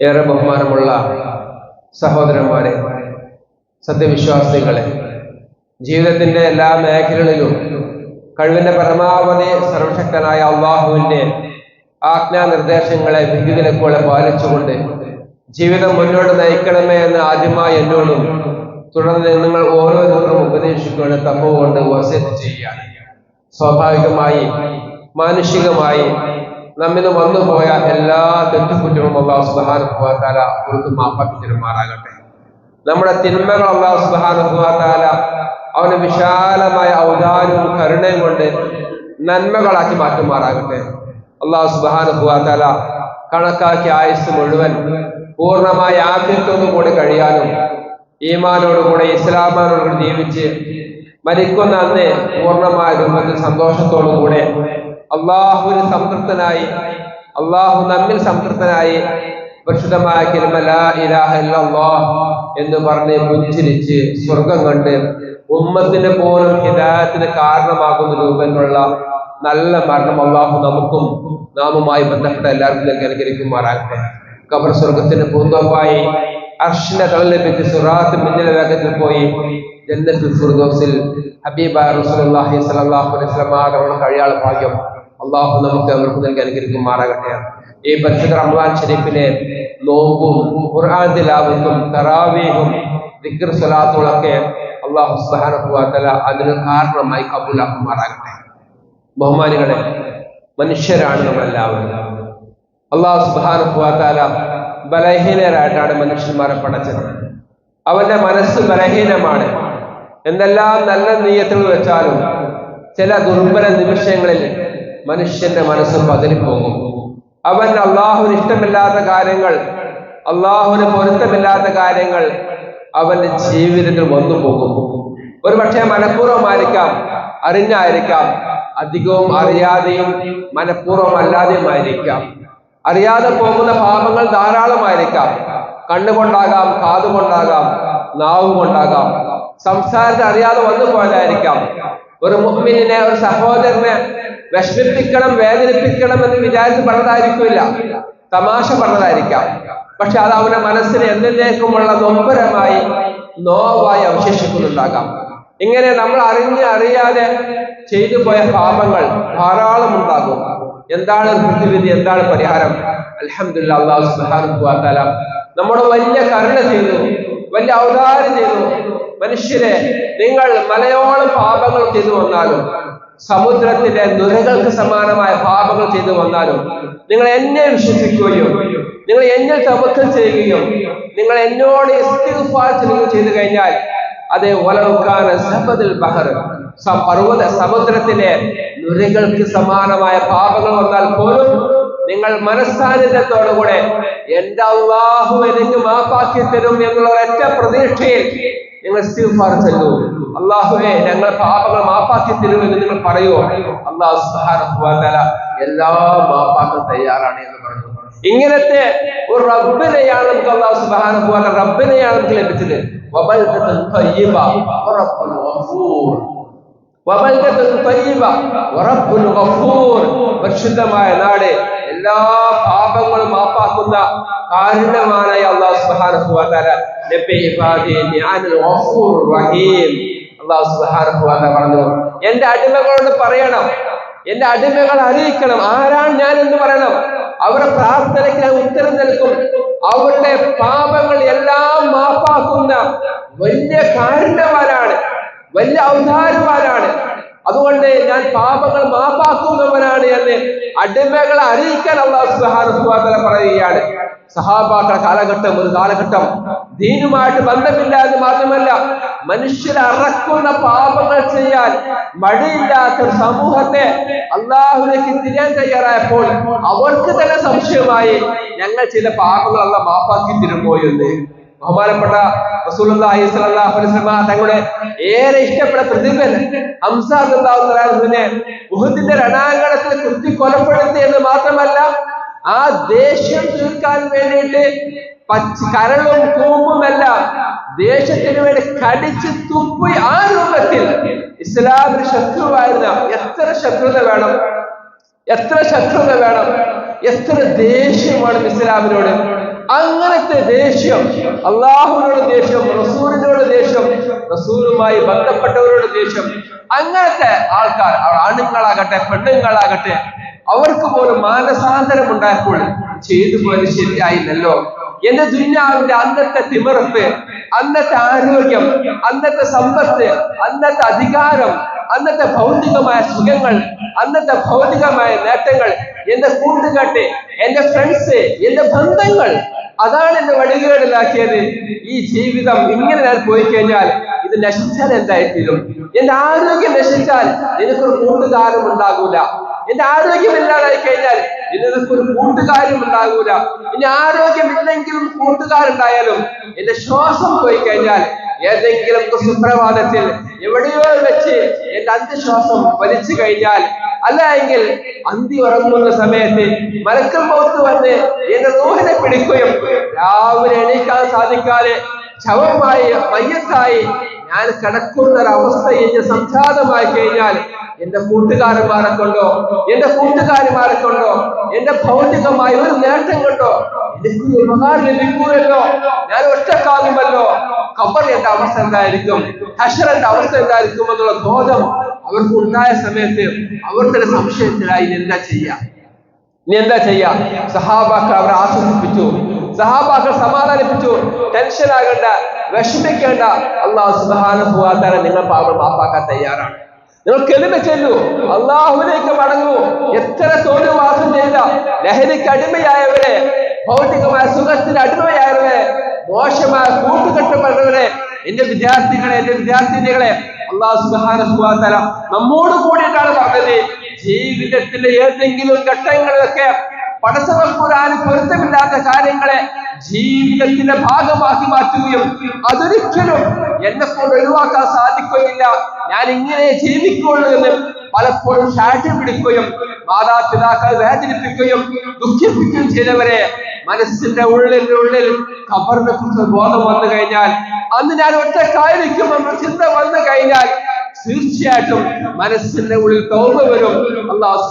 ഏറെ ബഹുമാനമുള്ള സഹോദരന്മാരെ സത്യവിശ്വാസികളെ ജീവിതത്തിന്റെ എല്ലാ മേഖലകളിലും കഴിവിന്റെ പരമാവധി സർവശക്തനായ അള്ളാഹുവിന്റെ ആജ്ഞാനിർദ്ദേശങ്ങളെ വിധിവിലക്കുകളെ പാലിച്ചുകൊണ്ട് ജീവിതം മുന്നോട്ട് നയിക്കണമേ എന്ന് ആദ്യമായി എന്നോടും തുടർന്ന് നിങ്ങൾ ഓരോരുത്തരും ഉപദേശിക്കുകയാണ്. തപ്പുകൊണ്ട് കൊണ്ട് ചെയ്യുക. സ്വാഭാവികമായി മാനുഷികമായി നമ്മിന്ന് വന്നുപോയ എല്ലാ തെറ്റുകുറ്റവും അള്ളാഹു സുബാനുഭവത്താല പുറത്ത് മാപ്പാക്കി തരുമാറാകട്ടെ നമ്മുടെ തിന്മകൾ അള്ളാഹു സുബാനുഭവത്താല അവന് വിശാലമായ ഔദാര്യവും കരുണയും കൊണ്ട് നന്മകളാക്കി മാറ്റുമാറാകട്ടെ. അള്ളാഹു സുബാനുഭവത്താല കണക്കാക്കിയ ആയുസ് മുഴുവൻ പൂർണമായ ആദ്യത്തോടുകൂടി കഴിയാനും ഈമാനോടുകൂടെ ഇസ്ലാമാനോടുകൂടി ജീവിച്ച് മരിക്കുന്ന അന്ന് പൂർണമായ രൂപത്തിൽ സന്തോഷത്തോടുകൂടെ അള്ളാഹുവിന് സംതൃപ്തനായി അള്ളാഹു നമ്മിൽ സംതൃപ്തനായി പരിശുദ്ധമായ എന്ന് പറഞ്ഞ് പുഞ്ചിരിച്ച് സ്വർഗം കണ്ട് ഉമ്മത്തിന് പോലും ഹിദായത്തിന് കാരണമാകുന്ന രൂപത്തിലുള്ള നല്ല മരണം അള്ളാഹു നമുക്കും നാമുമായി ബന്ധപ്പെട്ട എല്ലാവർക്കും നൽകി അനുകരിക്കുമാറാകട്ടെ കബർ സ്വർഗത്തിന് പൂന്തോപ്പായി അർഷിന്റെ കളി ലഭിച്ച് സുറാത്ത് മിന്നൽ വേഗത്തിൽ പോയി ജന്നത്തിൽ ഫുർദോസിൽ ഹബീബ റസൂലുള്ളാഹി സ്വല്ലല്ലാഹു അലൈഹി വസല്ലം കഴിയാൾ ഭാഗ്യം അള്ളാഹു നമുക്ക് അവർക്ക് നൽകി അനുഗ്രഹിക്കുമാറാകട്ടെ. ഈ പരിശുദ്ധ റമദാൻ ഷരീഫിലെ നോമ്പും ഖുർആൻ തിലാവത്തും തറാവീഹും ദിക്ർ സ്വലാത്തുകളൊക്കെ അള്ളാഹു തആല അതിന് കാരണമായി കബൂലാക്കുമാറാകട്ടെ. ബഹുമാനികളെ മനുഷ്യരാണ് നമ്മളെല്ലാവരും. അള്ളാഹു തആല ബലഹീനരായിട്ടാണ് മനുഷ്യന്മാരെ പടച്ചത്. അവന്റെ മനസ്സ് ബലഹീനമാണ്. എന്തെല്ലാം നല്ല നീയത്തുകൾ വെച്ചാലും ചില ദുർബല നിമിഷങ്ങളിൽ മനുഷ്യന്റെ മനസ്സ് പതിരിപ്പോകും അവൻ അള്ളാഹുവിന് ഇഷ്ടമില്ലാത്ത കാര്യങ്ങൾ അള്ളാഹുവിന് പൊരുത്തമില്ലാത്ത കാര്യങ്ങൾ അവന്റെ ജീവിതത്തിൽ വന്നു പോകും. ഒരു പക്ഷേ മനഃപൂർവമായിരിക്കാം അറിഞ്ഞായിരിക്കാം അധികവും അറിയാതെയും മനഃപൂർവം അല്ലാതെയുമായിരിക്കാം അറിയാതെ പോകുന്ന പാപങ്ങൾ ധാരാളമായിരിക്കാം. കണ്ണുകൊണ്ടാകാം കാതുകൊണ്ടാകാം നാവ് കൊണ്ടാകാം സംസാരത്തിൽ അറിയാതെ വന്നു പോയതായിരിക്കാം. ഒരു മുഹ്മിനെ ഒരു സഹോദരനെ വിഷമിപ്പിക്കണം വേദനിപ്പിക്കണം എന്ന് വിചാരിച്ച് പറഞ്ഞതായിരിക്കില്ല. തമാശ പറഞ്ഞതായിരിക്കാം. പക്ഷെ അത് അവന്റെ മനസ്സിന് എന്നേക്കുമുള്ള നൊമ്പരമായി നോവായി അവശേഷിക്കുന്നുണ്ടാകാം. ഇങ്ങനെ നമ്മൾ അറിഞ്ഞ് അറിയാതെ ചെയ്തു പോയ പാപങ്ങൾ ധാരാളം ഉണ്ടാകും. എന്താണ് പ്രതിവിധി? എന്താണ് പരിഹാരം? അലഹമില്ല അള്ളാഹു നമ്മുടെ വലിയ കരുണ ചെയ്തു. വലിയ അവതാരം ചെയ്തു. മനുഷ്യരെ നിങ്ങൾ മലയോളം പാപങ്ങൾ ചെയ്തു വന്നാലും സമുദ്രത്തിന്റെ നുരകൾക്ക് സമാനമായ പാപങ്ങൾ ചെയ്തു വന്നാലും നിങ്ങൾ എന്നെ വിശ്വസിക്കുകയും നിങ്ങൾ എന്നെ തവക്കൽ ചെയ്യുകയും നിങ്ങൾ എന്നോട് ചെയ്യുകയും ചെയ്തു കഴിഞ്ഞാൽ അത് വലവുക്കാന സബദിൽ ബഹർ പർവത സമുദ്രത്തിലെ നുരകൾക്ക് സമാനമായ പാപങ്ങൾ വന്നാൽ പോലും നിങ്ങൾ മനസ്സാന്നിധ്യത്തോടുകൂടെ എന്റെ അള്ളാഹു എനിക്ക് മാപ്പാക്കി തരും എന്നുള്ള ഒരൊറ്റ പ്രതീക്ഷയിൽ നിങ്ങൾ ഇസ്തിഗ്ഫാർ ചെല്ലൂ. അള്ളാഹുവെ ഞങ്ങൾ പാപങ്ങൾ മാപ്പാക്കി തരും എന്ന് നിങ്ങൾ പറയുമോ അള്ളാഹു എല്ലാ മാപ്പാക്കാൻ തയ്യാറാണ് എന്ന് പറഞ്ഞു. ഇങ്ങനത്തെ ഒരു റബ്ബിനെയാണ് നമുക്ക് അള്ളാഹു സുബാന പോലെ റബ്ബിനെയാണ് നമുക്ക് ലഭിച്ചത്. പരിശുദ്ധമായ നാട് എല്ലാ പാപങ്ങളും മാപ്പാക്കുന്ന കാരുണ്യമാനായ അള്ളാഹു റഹീം. അള്ളാഹു തആല പറഞ്ഞു എന്റെ അടിമകളോട് പറയണം എന്റെ അടിമകൾ അറിയിക്കണം ആരാണ് ഞാൻ എന്ന് പറയണം. അവരുടെ പ്രാർത്ഥനയ്ക്ക് ഞാൻ ഉത്തരം നൽകും. അവരുടെ പാപങ്ങൾ എല്ലാം മാപ്പാക്കുന്ന വലിയ കാരുണ്യവാനാണ് വലിയ ഔദാര്യവാനാണ് അതുകൊണ്ട് ഞാൻ പാപങ്ങൾ മാപ്പാക്കുന്നവനാണ് എന്ന് അടിമകളെ അറിയിക്കാൻ അള്ളാഹു പറയുകയാണ്. സഹാബാക്കളുടെ കാലഘട്ടം ഒരു കാലഘട്ടം ദീനുമായിട്ട് ബന്ധമില്ല എന്ന് മാത്രമല്ല മനുഷ്യരെ അറക്കുന്ന പാപങ്ങൾ ചെയ്യാൻ മടിയില്ലാത്ത സമൂഹത്തെ അള്ളാഹുലേക്ക് തിരിയാൻ തയ്യാറായപ്പോൾ അവർക്ക് തന്നെ സംശയമായി ഞങ്ങൾ ചില പാപങ്ങൾ അല്ല മാപ്പാക്കി തരുമോ എന്ന്. ബഹുമാനപ്പെട്ട തങ്ങളുടെ ഏറെ ഇഷ്ടപ്പെട്ട പ്രതിഭൻ ഹംസ റളിയല്ലാഹു തആലാഹുവിനെ ഉഹുദിന്റെ രണാങ്കണത്തിൽ കുത്തി കൊലപ്പെടുത്തി എന്ന് മാത്രമല്ല ആ ദേഷ്യം തീർക്കാൻ വേണ്ടിയിട്ട് പച്ച കരളും കൂമ്പുമെല്ലാം ദേശത്തിന് വേണ്ടി കടിച്ച് തുപ്പി ആ രൂപത്തിൽ ഇസ്ലാമിന് ശത്രുവായിരുന്ന എത്ര ശത്രുത വേണം? എത്ര ശത്രുത വേണം? എത്ര ദേഷ്യം വേണം ഇസ്ലാമിനോട്? അങ്ങനത്തെ ദേഷ്യം അള്ളാഹുവിനോട് ദേഷ്യം റസൂലിനോട് ദേഷ്യം റസൂലുമായി ബന്ധപ്പെട്ടവരോട് ദേഷ്യം അങ്ങനത്തെ ആൾക്കാർ ആണുങ്ങളാകട്ടെ പെണ്ണുങ്ങളാകട്ടെ അവർക്ക് പോലും മാനസാന്തരം ഉണ്ടായപ്പോൾ ചെയ്തു പോലെ ശരിയായില്ലല്ലോ. എന്റെ ദുന്യാവിന്റെ അന്നത്തെ തിമിറപ്പ് അന്നത്തെ ആരോഗ്യം അന്നത്തെ സമ്പത്ത് അന്നത്തെ അധികാരം അന്നത്തെ ഭൗതികമായ സുഖങ്ങൾ അന്നത്തെ ഭൗതികമായ നേട്ടങ്ങൾ എന്റെ കൂട്ടുകാട്ട് എന്റെ ഫ്രണ്ട്സ് എന്റെ ബന്ധങ്ങൾ അതാണ് എന്നെ വടികേടിലാക്കിയത് ഈ ജീവിതം ഇങ്ങനെ ഞാൻ പോയി കഴിഞ്ഞാൽ ഇത് നശിച്ചാൽ എന്തായിത്തീരും? എന്റെ ആരോഗ്യം നശിച്ചാൽ എനിക്കൊരു കൂട്ടുകാരും ഉണ്ടാകൂല. എന്റെ ആരോഗ്യം ഇല്ലാതായി കഴിഞ്ഞാൽ നിനക്ക് ഒരു കൂട്ടുകാരും ഉണ്ടാകൂല. ഇനി ആരോഗ്യമില്ലെങ്കിലും കൂട്ടുകാരുണ്ടായാലും എന്റെ ശ്വാസം പോയി കഴിഞ്ഞാൽ ഏതെങ്കിലും സുപ്രഭാതത്തിൽ എവിടെയോ വെച്ച് എന്റെ അന്ത്യശ്വാസം വലിച്ചു കഴിഞ്ഞാൽ അല്ല എങ്കിൽ അന്തി ഉറങ്ങുന്ന സമയത്ത് മലക്കൽ മൗത്ത് വന്ന് എന്റെ റൂഹിനെ പിടിക്കുകയും രാവിലെ എണീക്കാൻ സാധിക്കാതെ ശവമായി മയ്യത്തായി ഞാൻ കിടക്കുന്ന ഒരു അവസ്ഥ എന്നെ സംജാതമായി കഴിഞ്ഞാൽ എന്റെ കൂട്ടുകാരന്മാരെ കൊണ്ടോ എന്റെ കൂട്ടുകാരിമാരെ കൊണ്ടോ എന്റെ ഭൗതികമായ ഒരു നേട്ടം കൊണ്ടോ? എനിക്ക് ഒരു ഉപകാരം ലഭിക്കൂലല്ലോ? ഞാൻ ഒറ്റക്കാകുമല്ലോ? കബറിന്റെ അവസ്ഥ എന്തായിരിക്കും? ഹഷറിന്റെ അവസ്ഥ എന്തായിരിക്കും എന്നുള്ള ബോധം അവർക്ക് ഉണ്ടായ സമയത്ത് അവർക്കൊരു സംശയത്തിലായി എന്താ ചെയ്യാം? ഇനി എന്താ ചെയ്യാ? സഹാബാക്കൾ അവരെ ആശ്വസിപ്പിച്ചു. സഹാബാക്കൾ സമാധാനിപ്പിച്ചു. ടെൻഷൻ ആകണ്ട വിഷമിക്കേണ്ട. അള്ളാഹു സുബാനുഭവാത്താര നിങ്ങൾ പാപം മാപ്പാക്കാൻ തയ്യാറാണ്. നിങ്ങൾ കെളിമ ചെല്ലു. അള്ളാഹുവിലേക്ക് മടങ്ങൂ. എത്ര തോന്നുവാസം ചെയ്ത ലഹരിക്ക് അടിമയായവരെ ഭൗതികമായ സുഖത്തിന് അടിമയായവരെ മോശമായ കൂട്ടുകെട്ടപ്പെട്ടവരെ എന്റെ വിദ്യാർത്ഥികളെ എന്റെ വിദ്യാർത്ഥിനികളെ അള്ളാഹു സുബാനുഭവാത്താര നമ്മോട് കൂടിയിട്ടാണ് പറഞ്ഞത്. ജീവിതത്തിലെ ഏതെങ്കിലും ഘട്ടങ്ങളിലൊക്കെ പടച്ചവപ്പുരാന് പൊരുത്തമില്ലാത്ത കാര്യങ്ങളെ ജീവിതത്തിന്റെ ഭാഗമാക്കി മാറ്റുകയും അതൊരിക്കലും എന്നെ കൊണ്ട് ഒഴിവാക്കാൻ സാധിക്കുകയില്ല. ഞാൻ ഇങ്ങനെ ജീവിക്കുള്ളൂ എന്ന് പലപ്പോഴും ശാഠ്യം പിടിക്കുകയും മാതാപിതാക്കൾ വേദനിപ്പിക്കുകയും ദുഃഖിപ്പിക്കുകയും ചെയ്തവരെ മനസ്സിന്റെ ഉള്ളിന്റെ ഉള്ളിൽ ഖബറിനെ കുറിച്ച് ബോധം വന്നു കഴിഞ്ഞാൽ അന്ന് ഞാൻ ഒറ്റക്കായിരിക്കുമെന്ന ചിന്ത വന്നു കഴിഞ്ഞാൽ തീർച്ചയായിട്ടും മനസ്സിന്റെ ഉള്ളിൽ തോമ വരും. അള്ളാഹു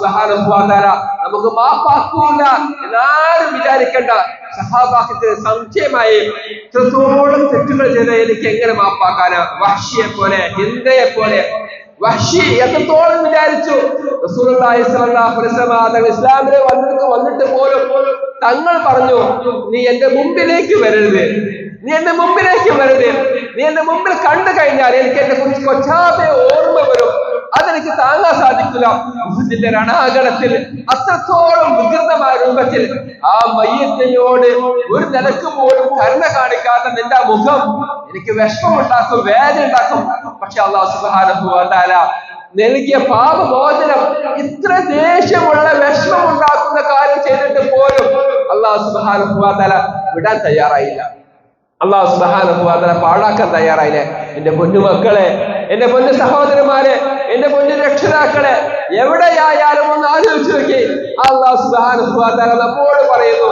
നമുക്ക് മാപ്പാക്കൂല എന്നാരും വിചാരിക്കേണ്ട. സഹാബാക്കത്തിന് സംശയമായി ഇത്രത്തോളം തെറ്റുകൾ ചെയ്ത എനിക്ക് എങ്ങനെ മാപ്പാക്കാനാ? വഹ്ഷിയെ പോലെ ഹിന്ദയെ പോലെ വഹ്ഷി എത്രത്തോളം വിചാരിച്ചു? ഇസ്ലാമിലെ വന്നിട്ട് വന്നിട്ട് പോലും തങ്ങൾ പറഞ്ഞു നീ എന്റെ മുമ്പിലേക്ക് വരരുത്. നീ എന്റെ മുമ്പിലേക്ക് വരരുത്. നീ എന്റെ മുമ്പിൽ കണ്ടു കഴിഞ്ഞാൽ എനിക്ക് എന്നെ കുറിച്ച് കൊച്ചാതെ ഓർമ്മ വരും. അതെനിക്ക് താങ്ങാൻ സാധിക്കില്ല. ഇതിന്റെ രണാകണത്തിൽ അത്രത്തോളം വികൃതമായ രൂപത്തിൽ ആ മയ്യത്തിനോട് ഒരു നിലയ്ക്ക് പോലും കരുണ കാണിക്കാത്ത നിന്റെ മുഖം എനിക്ക് വിഷമമുണ്ടാക്കും വേദന ഉണ്ടാക്കും പക്ഷെ അള്ളാഹു തആല നൽകിയ പാപമോചനം ഇത്ര ദേഷ്യമുള്ള വിഷമം ഉണ്ടാക്കുന്ന കാര്യം ചെയ്തിട്ട് പോലും അള്ളാഹു തആല വിടാൻ തയ്യാറായില്ല. അള്ളാഹു സുബാനുഭവാദന പാഴാക്കാൻ തയ്യാറായില്ലേ? എന്റെ പൊന്നു മക്കളെ എന്റെ പൊന്നു സഹോദരന്മാരെ എന്റെ പൊന്നു രക്ഷിതാക്കളെ എവിടെയായാലും ഒന്ന് ആലോചിച്ച് നോക്കി. അള്ളാഹു സുബാനുഭവാദന നമ്മോട് പറയുന്നു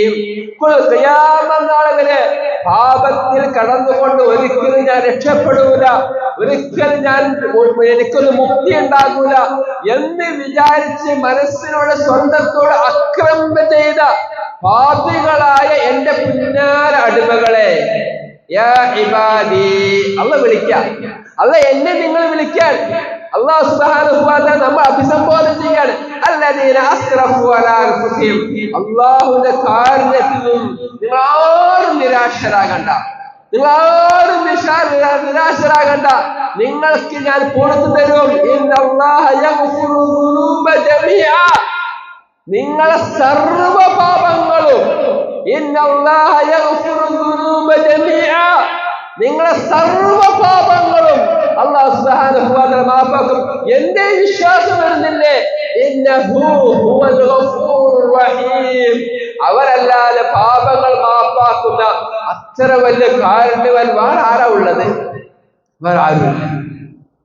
ചെയ്യും. പാപത്തിൽ കടന്നുകൊണ്ട് ഒരിക്കലും ഞാൻ രക്ഷപ്പെടൂല. ഒരിക്കലും ഞാൻ എനിക്കൊരു മുക്തി ഉണ്ടാകൂല എന്ന് വിചാരിച്ച് മനസ്സിനോട് സ്വന്തത്തോട് അക്രമം ചെയ്ത പാപികളായ എന്റെ പിന്നാല അടിമകളെ. അല്ല വിളിക്ക. അല്ല എന്നെ നിങ്ങൾ വിളിക്കാൻ. അള്ളാഹു തആല നമ്മൾ അഭിസംബോധന ചെയ്യാണ്. അല്ലാഹുവിന്റെ കാരുണ്യത്തിലും നിങ്ങൾ ആരും നിരാശരാകണ്ട. നിങ്ങൾ ആരും നിരാശരാകണ്ട. നിങ്ങൾക്ക് ഞാൻ പുറത്തു തരും. നിങ്ങളെ സർവ പാപങ്ങളും നിങ്ങളെ സർവ പാപങ്ങളും അള്ളാഹു മാപ്പാക്കും. എന്റെ വിശ്വാസം വരുന്നില്ലേ? അവരല്ലാതെ പാപങ്ങൾ മാപ്പാക്കുന്ന അത്ര വലിയ കാരുണ്യവൻ വേറെ ആരാ ഉള്ളത്? വേറെ ആരുമില്ല.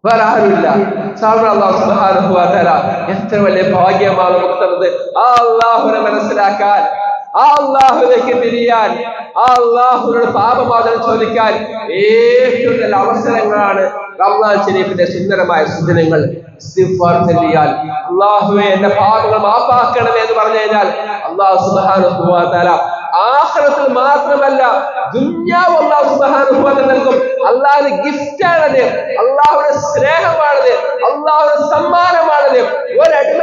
വേറെ എത്ര വലിയ ഭാഗ്യമാണ് നമുക്ക് തന്നത്. ആ അള്ളാഹുനെ മനസ്സിലാക്കാൻ ആ അള്ളാഹുലേക്ക് തിരിയാൻ ആ അള്ളാഹുവിനോട് പാപമാതം ചോദിക്കാൻ ഏറ്റവും നല്ല അവസരങ്ങളാണ് റംലാൻ ഷരീഫിന്റെ സുന്ദരമായ സുദിനങ്ങൾ ചൊല്ലിയാൽ അള്ളാഹുവെ എന്റെ പാപങ്ങൾ മാപ്പാക്കണമേ എന്ന് പറഞ്ഞു കഴിഞ്ഞാൽ അള്ളാഹു തആല ആഖിറത്തിൽ മാത്രമല്ല ദുന്യാവ് അള്ളാഹു തആല നൽകും. അള്ളാഹുവിന്റെ ഗിഫ്റ്റ് ആണത് അള്ളാഹുടെ സ്നേഹമാണത് അള്ളാഹുടെ സമ്മാനമാണത്. ഒരടിമ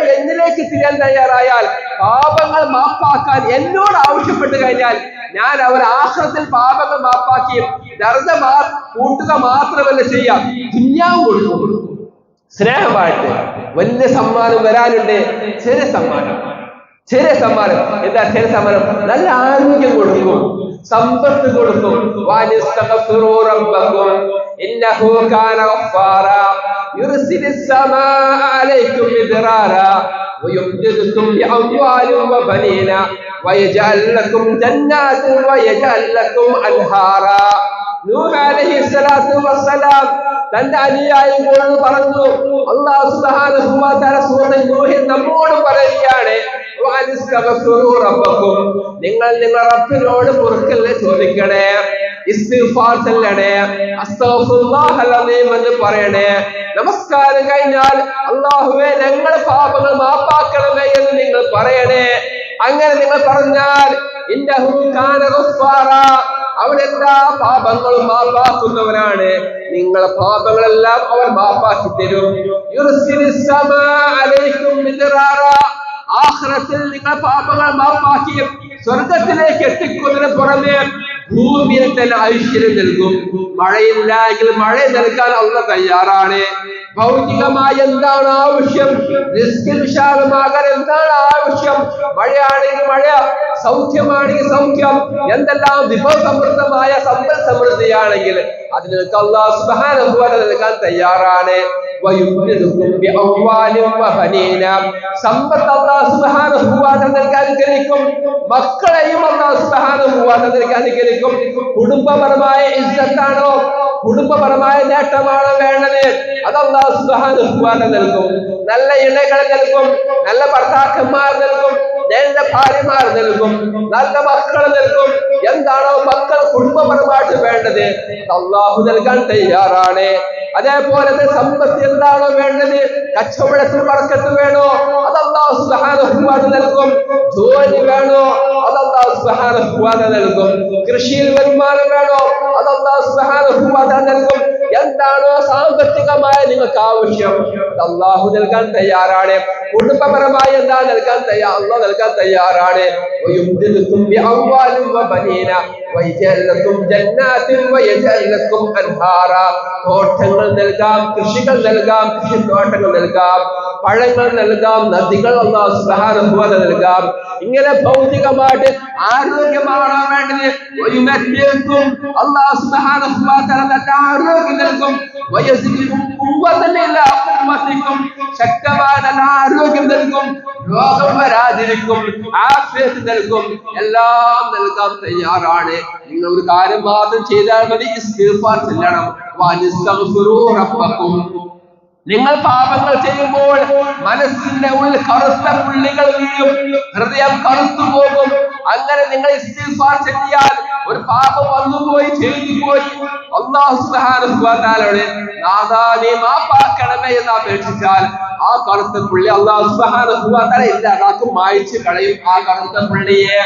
എന്നിലേക്ക് തിരിയാൻ തയ്യാറായാൽ പാപങ്ങൾ മാപ്പാക്കാൻ എന്നോട് ആവശ്യപ്പെട്ടു കഴിഞ്ഞാൽ ഞാൻ അവർ ആശ്രത്തിൽ പാപങ്ങൾ മാപ്പാക്കിയും ദർദ മാ കൂട്ടുക മാത്രമല്ല ചെയ്യാം. ദുന്യാവ് കൊടുക്കും. സ്നേഹമായിട്ട് വലിയ സമ്മാനം വരാനുണ്ട്. ചെറിയ സമ്മാനം. ചെറിയ സമ്മാനം. എന്താ ചെറിയ സമ്മാനം? നല്ല ആരോഗ്യം കൊടുക്കും. സമ്പത്ത് കൊടുക്കും. ഇന്നഹു കാന സമാ അലൈക്കും ويمددكم بأموال وبنين ويجعل لكم جنات ويجعل لكم أنهارا. نوح عليه الصلاة والسلام തന്റെ അനുയായികളോട് പറഞ്ഞു. അള്ളാഹു നമ്മോട് പറയുകയാണ് നിങ്ങൾ നിങ്ങളുടെ റബ്ബിനോട് പൊറുക്കലിനെ ചോദിക്കണേ? എന്ന് പറയണേ. നമസ്കാരം കഴിഞ്ഞാൽ അള്ളാഹുവെ ഞങ്ങളുടെ പാപങ്ങൾ മാപ്പാക്കണമേ എന്ന് നിങ്ങൾ പറയണേ. അങ്ങനെ നിങ്ങൾ പറഞ്ഞാൽ അവൻ പാപങ്ങളും മാപ്പാക്കുന്നവനാണ്. നിങ്ങളെ പാപങ്ങളെല്ലാം അവൻ മാപ്പാക്കി തരും. യുർസിലിസ് നിങ്ങളെ പാപങ്ങൾ മാപ്പാക്കി സ്വർഗത്തിലേക്ക് എത്തിക്കുന്നതിന് പുറമെ ഭൂമിയിൽ തന്നെ ഐശ്വര്യം നൽകും. മഴയില്ല എങ്കിൽ മഴ നൽകാൻ അള്ള തയ്യാറാണ്. ഭൗതികമായി എന്താണ് ആവശ്യം? വിശാലമാകാൻ എന്താണ് ആവശ്യം? മഴയാണെങ്കിൽ മഴ സൗഖ്യമാണെങ്കിൽ സൗഖ്യം. എന്തെല്ലാം വിഭവസമൃദ്ധമായ സമ്പൽ സമൃദ്ധിയാണെങ്കിൽ അതിനൊക്കെ അള്ളാഹ് സുബ്ഹാനഹു വ തആല നൽകാൻ തയ്യാറാണ്. സമ്പത്ത് അള്ളാഹു സുബ്ഹാനഹു വ തആല അനുഗ്രഹിക്കും. മക്കളെയും അള്ളാഹു സുബ്ഹാനഹു വ തആല അനുഗ്രഹിക്കും കുടുംബപരമായ ഇസ്സത്താണോ? കുടുംബപരമായ നേട്ടമാണോ വേണ്ടത്? അത് അള്ളാഹു സുബ്ഹാനഹു വ തആല നൽകും. നല്ല ഇണകൾ നൽകും. നല്ല ഭർത്താക്കന്മാർ നൽകും. നല്ല ഭാര്യമാർ നൽകും നല്ല മക്കൾ നൽകും. എന്താണോ മക്കൾ കുടുംബപരമായിട്ട് വേണ്ടത്? അള്ളാഹു നൽകാൻ തയ്യാറാണ്. അതേപോലെ തന്നെ സമ്പത്ത് എന്താണോ വേണ്ടത്? കച്ചവടത്തിൽ പറക്കത്ത് വേണോ? അത് അള്ളാഹു തആല നൽകും. ജോലി വേണോ? അത് അള്ളാഹു തആല നൽകും. കൃഷിയിൽ വരുമാനം വേണോ? എന്താണോ സാമ്പത്തികമായ നിങ്ങൾക്ക് ആവശ്യം. അള്ളാഹു നൽകാൻ തയ്യാറാണ്. കുടുംബപരമായി എന്താ നൽകാൻ തയ്യാ അള്ളാഹ് നൽകാൻ തയ്യാറാണ്. തോട്ടങ്ങൾ നൽകാം കൃഷികൾ നൽകാം കൃഷിത്തോട്ടങ്ങൾ നൽകാം. പഴങ്ങൾ നൽകാം നദികൾ അള്ളാഹു സുഹാനം പോലെ നൽകാം. ഇങ്ങനെ ഭൗതികമായിട്ട് ആരോഗ്യമാകാൻ വേണ്ടി അള്ളാഹു സുഹാനം തന്റെ ആരോഗ്യം നൽകും. ഖുവ്വതിക്കും ശക്തമായ ആരോഗ്യം നൽകും രോഗം വരാതിരിക്കും ആഫിയത്ത് നൽകും എല്ലാം നൽകാൻ തയ്യാറാണ്. നിങ്ങൾ ഒരു കാര്യം മാത്രം ചെയ്താൽ മതി ചെല്ലണം. നിങ്ങൾ പാപങ്ങൾ ചെയ്യുമ്പോൾ മനസ്സിന്റെ ഉള്ളിൽ കറുത്ത പുള്ളികൾ വീഴും ഹൃദയം കറുത്തു പോകും അങ്ങനെ നിങ്ങൾ ഇസ്തിഗ്ഫാർ ചെയ്യാൻ ഒരു പാപം വന്നു പോയി ചെയ്തു പോയി അള്ളാഹു തആലയുടെ നാഥാ മാപ്പാക്കണമേ എന്ന് അപേക്ഷിച്ചാൽ ആ കറുത്ത പുള്ളി വ തആല ഇല്ലാതാക്കും മായ്ച്ചു കളയും ആ കറുത്ത പുള്ളിയെ.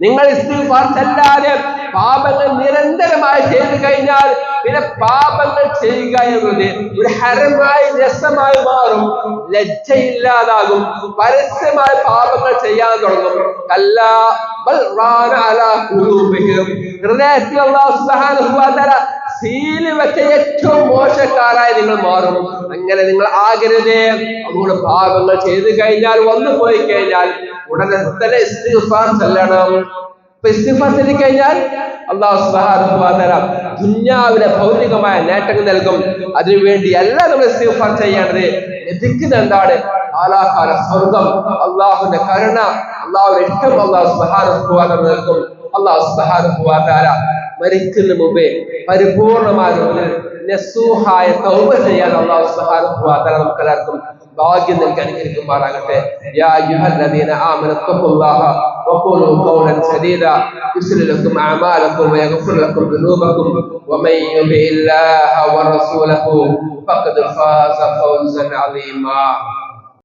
നിങ്ങൾ ഇസ്തിഗ്ഫാർ ചെല്ലാതെ പാപങ്ങൾ നിരന്തരമായി ചെയ്തു കഴിഞ്ഞാൽ പിന്നെ പാപങ്ങൾ ചെയ്യുക എന്നത് ഒരു ഹരമായി രസമായി മാറും ലജ്ജയില്ലാതാകും പരസ്യമായ പാപങ്ങൾ ചെയ്യാൻ തുടങ്ങും. കല്ല ഹൃദയത്തിൽ വെച്ച ഏറ്റവും മോശക്കാരായി നിങ്ങൾ മാറും. അങ്ങനെ നിങ്ങൾ ആകരുതേ അതുകൊണ്ട് പാപങ്ങൾ ചെയ്തു കഴിഞ്ഞാൽ വന്നു പോയി കഴിഞ്ഞാൽ ഉടനെ തന്നെ ചെല്ലണം. കഴിഞ്ഞാൽ അള്ളാഹു ദുന്യാവിലെ ഭൗതികമായ നേട്ടങ്ങൾ നൽകും. അതിനുവേണ്ടി അല്ല നമ്മൾ ഇസ്തിഗ്ഫാർ ചെയ്യേണ്ടത്. ലഭിക്കുന്ന എന്താണ്? ആലാഹാര സ്വർഗം. അള്ളാഹുവിന്റെ കരുണ. അള്ളാഹുവിന്റെ ഇഷ്ടം അള്ളാഹു തആല നൽകും. അള്ളാഹു തആല മരിക്കുന്ന മുമ്പേ പരിപൂർണമായ നസൂഹായ തൗബ ചെയ്യാൻ അള്ളാഹു തആല നമുക്ക് എല്ലാവർക്കും ഭാഗ്യം നൽകി അനുഗ്രഹിക്കുമാറാകട്ടെ. യാ അയ്യുഹല്ലദീന ആമനത്തുല്ലാഹ وقولوا قولا سديدا. يسر لكم أعمالكم ويغفر لكم ذنوبكم. ومن يطع الله ورسوله فقد فاز فوزا عظيما.